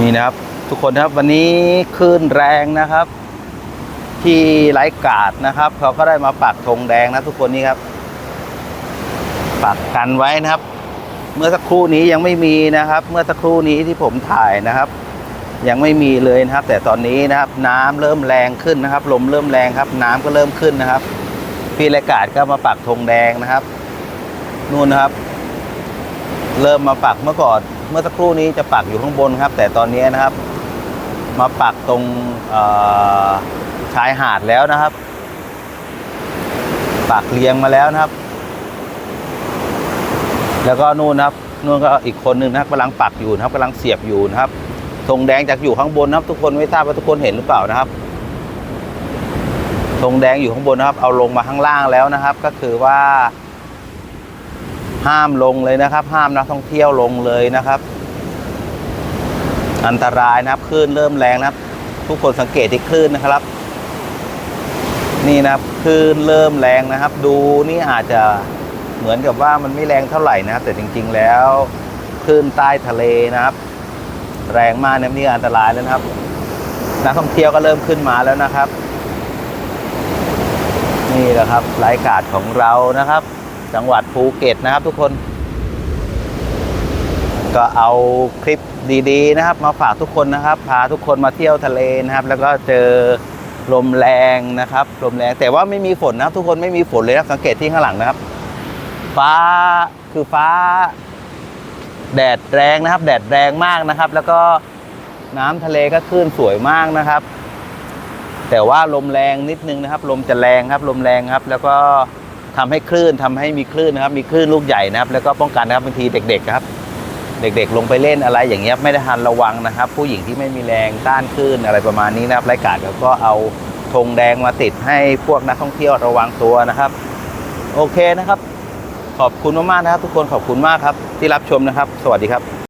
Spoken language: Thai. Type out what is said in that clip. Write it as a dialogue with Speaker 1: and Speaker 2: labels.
Speaker 1: นี่นะครับ ทุกคนครับวันนี้คลื่นแรงนะครับ ที่ไร้กาดนะครับ เขาก็ได้มาปักธงแดงนะทุกคนนี่ครับ ปักกันไว้นะครับ เมื่อสักครู่นี้ยังไม่มีนะครับ เมื่อสักครู่นี้ที่ผมถ่ายนะครับ ยังไม่มีเลยนะครับ แต่ตอนนี้นะครับ น้ำเริ่มแรงขึ้นนะครับลมเริ่มแรงครับ น้ำก็เริ่มขึ้นนะครับ พี่ไรายกาดก็มาปักธงแดงนะครับนู่นนะครับ เริ่มมาปักเมื่อก่อนเมื่อสักครู่นี้จะปักอยู่ข้างบนครับ แต่ตอนนี้นะครับ มาปักตรงชายหาดแล้วนะครับ ปักเรียงมาแล้วนะครับ แล้วก็นู่นนะครับนู่นก็อีกคนหนึ่งนะครับกำลังปักอยู่นะครับกำลังเสียบอยู่นะครับธงแดงจากอยู่ข้างบนนะครับ ทุกคนไม่ทราบว่าทุกคนเห็นหรือเปล่านะครับธงแดงอยู่ข้างบนนะครับ เอาลงมาข้างล่างแล้วนะครับ ก็คือว่า ห้ามลงเลยนะครับ ห้ามนักท่องเที่ยวลงเลยนะครับ อันตรายนะครับคลื่นเริ่มแรงนะครับ ทุกคนสังเกตที่คลื่นนะครับ นี่นะครับคลื่นเริ่มแรงนะครับ ดูนี่อาจจะเหมือนกับว่ามันไม่แรงเท่าไหร่นะครับ แต่จริง ๆ แล้วคลื่นใต้ทะเลนะครับ แรงมากนะนี่อันตรายแล้วนะครับนักท่องเที่ยวก็เริ่มขึ้นมาแล้วนะครับ นี่แหละครับรายการของเรานะครับ จังหวัดภูเก็ตนะครับทุกคน ก็เอาคลิปดีๆนะครับ มาฝากทุกคนนะครับ พาทุกคนมาเที่ยวทะเลนะครับ แล้วก็เจอลมแรงนะครับลมแรงแต่ว่าไม่มีฝนนะครับ ทุกคนไม่มีฝนเลยนะสังเกตที่ข้างหลังนะครับ ฟ้าคือฟ้า แดดแรงนะครับ แดดแรงมากนะครับ แล้วก็น้ำทะเลก็คลื่นสวยมากนะครับ แต่ว่าลมแรงนิดนึงนะครับ ลมจะแรงครับ ลมแรงครับ แล้วก็ ทำให้คลื่นทำให้มีคลื่นนะครับ มีคลื่นลูกใหญ่นะครับ แล้วก็ป้องกันนะครับบางทีเด็กๆครับ เด็กๆ ลงไปเล่นอะไรอย่างเงี้ยไม่ได้ทันระวังนะครับ ผู้หญิงที่ไม่มีแรงต้านคลื่นอะไรประมาณนี้นะครับรายการเขาก็เอาธงแดงมาติดให้พวกนักท่องเที่ยวระวังตัวนะครับ โอเคนะครับ ขอบคุณมากๆนะครับ ทุกคนขอบคุณมากครับ ที่รับชมนะครับ สวัสดีครับ